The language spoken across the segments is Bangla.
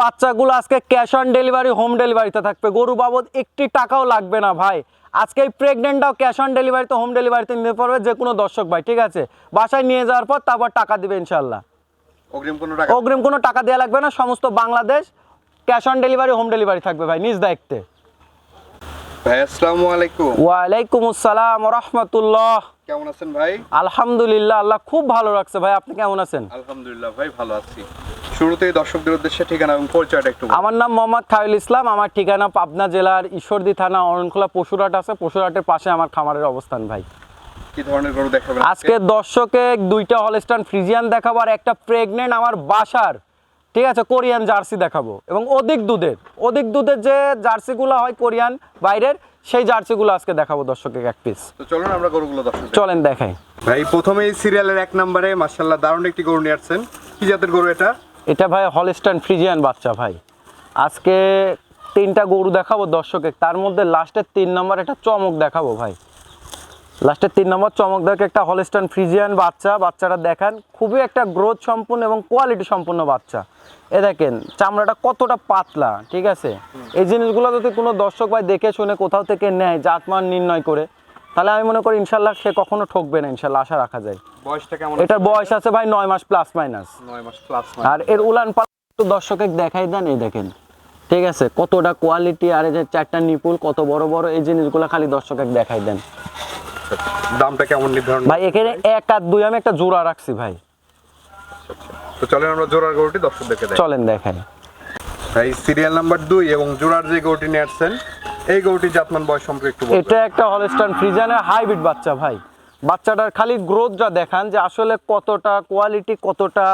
বাচ্চাগুলো আজকে ক্যাশ অন ডেলিভারি হোম ডেলিভারিতে থাকবে। গরু বাবদ একটি টাকাও লাগবে না ভাই। আজকে এই প্রেগনেন্টটাও ক্যাশ অন ডেলিভারিতে হোম ডেলিভারিতে নিতে পারবে যে কোনো দর্শক ভাই ঠিক আছে? বাসায় নিয়ে যাওয়ার পর তারপর টাকা দিবে ইনশাল্লাহ অগ্রিম কোনো টাকা? অগ্রিম কোনো টাকা দেওয়া লাগবে না সমস্ত Bangladesh cash on delivery home delivery থাকবে ভাই নিজ দায়িত্বে। ভাই আসসালামু আলাইকুম। ওয়ালাইকুম আসসালাম রহমতুল্লাহ। কেমন আছেন ভাই? আলহামদুলিল্লাহ আল্লাহ খুব ভালো রাখছে ভাই আপনি কেমন আছেন? আলহামদুলিল্লাহ ভাই ভালো আছি। শুরুতেই দর্শকদের উদ্দেশ্যে ঠিকানা এবং পরিচয়টা একটু আমার নাম মোহাম্মদ খায়ুল ইসলাম আমার ঠিকানা পাবনা জেলার ঈশ্বরদী থানা অরণখোলা পশুরহাট আছে। পশুরহাটের পাশে আমার খামারের অবস্থান ভাই। কি ধরনের গরু দেখাবেন আজকে? দর্শকে দুইটা হলস্টান ফ্রিজিয়ান দেখাবো আর একটা প্রেগনেন্ট আমার বাসার ঠিক আছে কোরিয়ান জার্সি দেখাবো। এবং অধিক দুধের অধিক দুধের যে জার্সিগুলো হয় কোরিয়ান বাইরের সেই জার্সিগুলো আজকে দেখাবো দর্শকে এক পিস তো চলুন আমরা গরুগুলো দর্শক চলেন দেখাই। ভাই প্রথমেই সিরিয়ালের এক নম্বরে মাশাআল্লাহ দারুণ একটি গরু নিয়ে আসছেন। কি জাতের গরু এটা? এটা ভাই হলস্টান ফ্রিজিয়ান বাচ্চা ভাই। আজকে তিনটা গরু দেখাবো দর্শকে তার মধ্যে লাস্টের তিন নম্বর একটা চমক দেখাবো ভাই। লাস্টের তিন নম্বর চমক দেখে একটা হলস্টান ফ্রিজিয়ান বাচ্চা। বাচ্চাটা দেখান, খুবই একটা গ্রোথ সম্পূর্ণ এবং কোয়ালিটি সম্পূর্ণ বাচ্চা। এ দেখেন, চামড়াটা কতটা পাতলা, ঠিক আছে? এই জিনিসগুলো যদি কোনো দর্শক ভাই দেখে শুনে কোথাও থেকে নেয়, জাতমান নির্ণয় করে তাহলে আমি মনে করি ইনশাল্লাহ সে কখনো ঠকবে না ইনশাল্লাহ আশা রাখা যায়। বয়সটা কেমন এটার বয়স আছে ভাই নয় মাস প্লাস মাইনাস নয় মাস প্লাস আর এর উলান পালান একটু দর্শকে দেখাই দেন এই দেখেন। ঠিক আছে কতটা কোয়ালিটি আর এই যে চারটা নিপুল কত বড় বড় এই জিনিসগুলো খালি দর্শকে দেখাই দেন। দামটা কেমন নির্ধারণ ভাই এখানে এক আর দুই আমি একটা জোড়া রাখছি ভাই। তো চলেন আমরা জোড়ার গরুটি দর্শকদেরকে দেখাই। চলেন দেখাই। ভাই সিরিয়াল নাম্বার দুই এবং জোড়ার যে গরুটি নিয়ে আসছেন এই গরুটি জাতমান বয়স সম্পর্কে একটু এটা একটা হলস্টান ফ্রিজানের হাইব্রিড বাচ্চা ভাই। বাচ্চাটার খালি গ্রোথটা দেখান যে আসলে কতটা কোয়ালিটি কতটা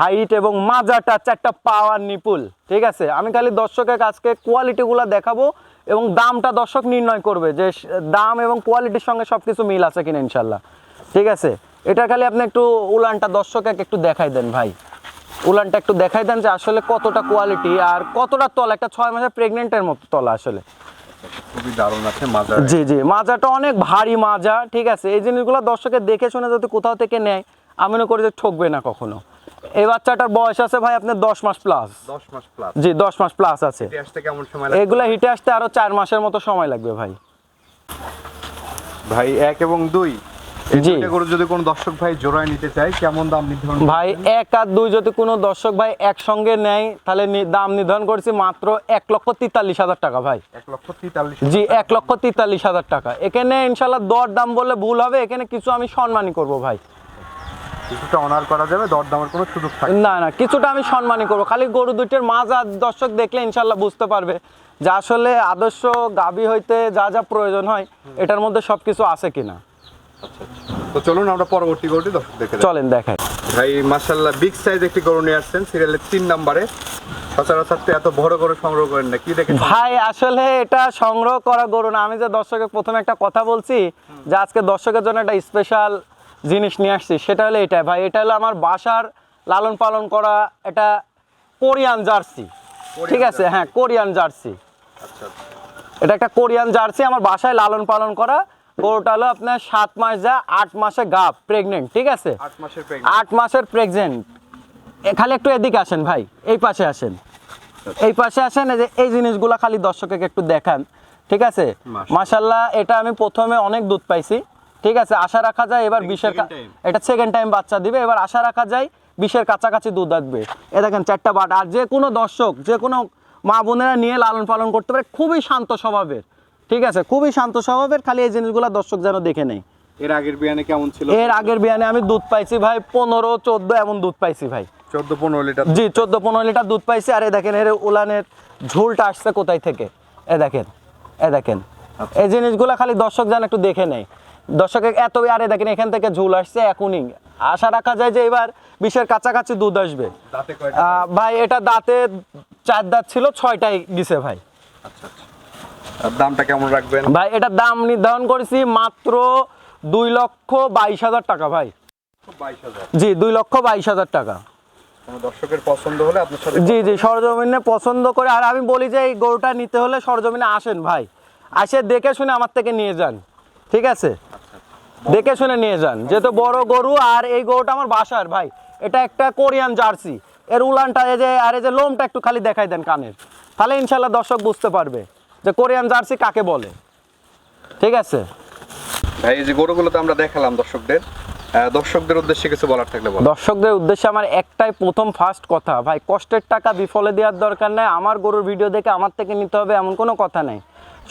হাইট এবং মাজাটা চারটা পাওয়ার নিপুল ঠিক আছে? আমি খালি দর্শকের আজকে কোয়ালিটিগুলো দেখাবো এবং দামটা দর্শক নির্ণয় করবে যে দাম এবং কোয়ালিটির সঙ্গে সব কিছু মিল আছে কিনা ইনশাল্লাহ ঠিক আছে? এটা খালি আপনি একটু উলানটা দর্শকে একটু দেখাই দেন ভাই। উলানটা একটু দেখাই দেন যে আসলে কতটা কোয়ালিটি আর কতটা তলা একটা ছয় মাসের প্রেগনেন্টের মতো তলা আসলে। খুবই দারুণ আছে মাজার জি জি মাজাটা অনেক ভারী মাজা ঠিক আছে? এই জিনিসগুলো দর্শকের দেখে শুনে যদি কোথাও থেকে নেয় আমি মনে করি যে ঠকবে না কখনো। এই বাচ্চাটার বয়স আছে ভাই আপনার দশ মাস প্লাস দশ মাস প্লাস জি দশ মাস প্লাস আছে। কেমন সময় লাগবে? হিটে আসতে আরও চার মাসের মতো সময় লাগবে ভাই। ভাই এক এবং দুই। জি। গরু যদি কোনো দর্শক ভাই জোড়ায় নিতে চায় কেমন দাম নির্ধারণ ভাই এক আর দুই যদি কোনো দর্শক ভাই একসঙ্গে নেয় তাহলে দাম নির্ধারণ করছি মাত্র এক লক্ষ তেতাল্লিশ হাজার টাকা ভাই। এক লক্ষ তেতাল্লিশ জি এক লক্ষ তেতাল্লিশ হাজার টাকা। এখানে ইনশাল্লাহ দর দাম বললে ভুল হবে এখানে কিছু আমি সম্মানই করব ভাই। কিছুটা অনার করা যাবে দরদামের কোনো সুযোগ থাকে না। না কিছুটা আমি সম্মানই করব। খালি গরু দুইটার আর দর্শক দেখলে ইনশাল্লাহ বুঝতে পারবে যে আসলে আদর্শ গাবি হইতে যা যা প্রয়োজন হয় এটার মধ্যে সব কিছু আছে কিনা। তো চলুন আমরা পরবর্তী গরুটি দর্শক দেখে চলেন দেখাই। ভাই মাশাল্লাহ বিগ সাইজ একটি গরু নিয়ে আসছেন সিরিয়ালের তিন নম্বরে। সচরাচর এত বড় গরু সংগ্রহ করেন না কি দেখে ভাই আসলে এটা সংগ্রহ করা গরু না। আমি যে দর্শকের প্রথমে একটা কথা বলছি যে আজকে দর্শকের জন্য একটা স্পেশাল জিনিস নিয়ে আসছি সেটা হলো এটা ভাই এটা হলো আমার বাসার লালন পালন করা এটা কোরিয়ান জার্সি। ঠিক আছে? হ্যাঁ কোরিয়ান জার্সি। আচ্ছা আচ্ছা। এটা একটা কোরিয়ান জার্সি আমার বাসায় লালন পালন করা। গরুটা হলো আপনার সাত মাস যা আট মাসে গাপ প্রেগনেন্ট ঠিক আছে? আট মাসের প্রেগনেন্ট খালি একটু এদিকে আসেন ভাই এই পাশে আসেন। এই পাশে আসেন এই যে এই জিনিসগুলো খালি দর্শককে একটু দেখান ঠিক আছে। মাশাল্লাহ এটা আমি প্রথমে অনেক দুধ পাইছি ঠিক আছে? আশা রাখা যায় এবার বিশের এটা সেকেন্ড টাইম বাচ্চা দিবে এবার আশা রাখা যায় বিশের কাছাকাছি দুধ আসবে। এ দেখেন চারটা বাট আর যে কোনো দর্শক যে কোনো মা বোনেরা নিয়ে লালন পালন করতে পারে খুবই শান্ত স্বভাবের। ঠিক আছে খুবই শান্ত স্বভাবের খালি এই জিনিসগুলো দর্শক যেন দেখে নেই এর আগের বিয়ানে কেমন ছিল? এর আগের বিয়ানে আমি দুধ পাইছি ভাই পনেরো চোদ্দ এমন দুধ পাইছি ভাই। চোদ্দ পনেরো লিটার জি চোদ্দ পনেরো লিটার দুধ পাইছি। আর এ দেখেন এর উলানের ঝোলটা আসছে কোথায় থেকে? এ দেখেন এ দেখেন। এই জিনিসগুলো খালি দর্শক যেন একটু দেখে নেই দর্শক এত আরে দেখেন এখান থেকে ঝোল আসছে এখনই। আশা রাখা যায় যে এবার বিশের কাছাকাছি দুধ আসবে। দাঁতে কয়টা? আহ, ভাই এটা দাঁতে চার দাঁত ছিল ছয়টাই গেছে ভাই। আচ্ছা আচ্ছা। দামটা কেমন রাখবেন? ভাই এটার দাম নির্ধারণ করেছি মাত্র দুই লক্ষ বাইশ হাজার টাকা ভাই। জি দুই লক্ষ বাইশ হাজার টাকা। দর্শকের পছন্দ হলে আপনার সাথে জি জি সরজমিনে পছন্দ করে আর আমি বলি যে এই গরুটা নিতে হলে সরজমিনে আসেন ভাই। আসে দেখে শুনে আমার থেকে নিয়ে যান ঠিক আছে? দেখে শুনে নিয়ে যান। যেহেতু বড় গরু আর এই গরুটা আমার বাসার ভাই। এটা একটা কোরিয়ান জার্সি। এর উলানটা এই যে আর এই যে লোমটা একটু খালি দেখাই দেন কানের। তাহলে ইনশাল্লাহ দর্শক বুঝতে পারবে। যে কোরিয়ান জার্সি কাকে বলে? ঠিক আছে? ভাই এই যে গরুগুলো তো আমরা দেখালাম দর্শকদের। দর্শকদের উদ্দেশ্যে কিছু বলার থাকলে বলো। দর্শকদের উদ্দেশ্যে আমার একটাই প্রথম ফার্স্ট কথা ভাই কষ্টের টাকা বিফলে দেওয়ার দরকার নেই। আমার গরুর ভিডিও দেখে আমার থেকে নিতে হবে এমন কোনো কথা নাই।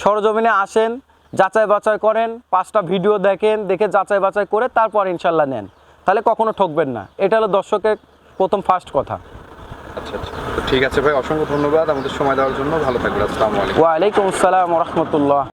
সরজমিনে আসেন যাচাই বাছাই করেন পাঁচটা ভিডিও দেখেন দেখে যাচাই বাছাই করে তারপর ইনশাল্লাহ নেন। তাহলে কখনো ঠকবেন না। এটা হলো দর্শকের প্রথম ফার্স্ট কথা। আচ্ছা আচ্ছা। ঠিক আছে ভাই, অসংখ্য ধন্যবাদ। আমাদের সময় দেওয়ার জন্য। ভালো থাকবেন। আসসালামু আলাইকুম। ওয়ালাইকুম আসসালাম রহমতুল্লাহ।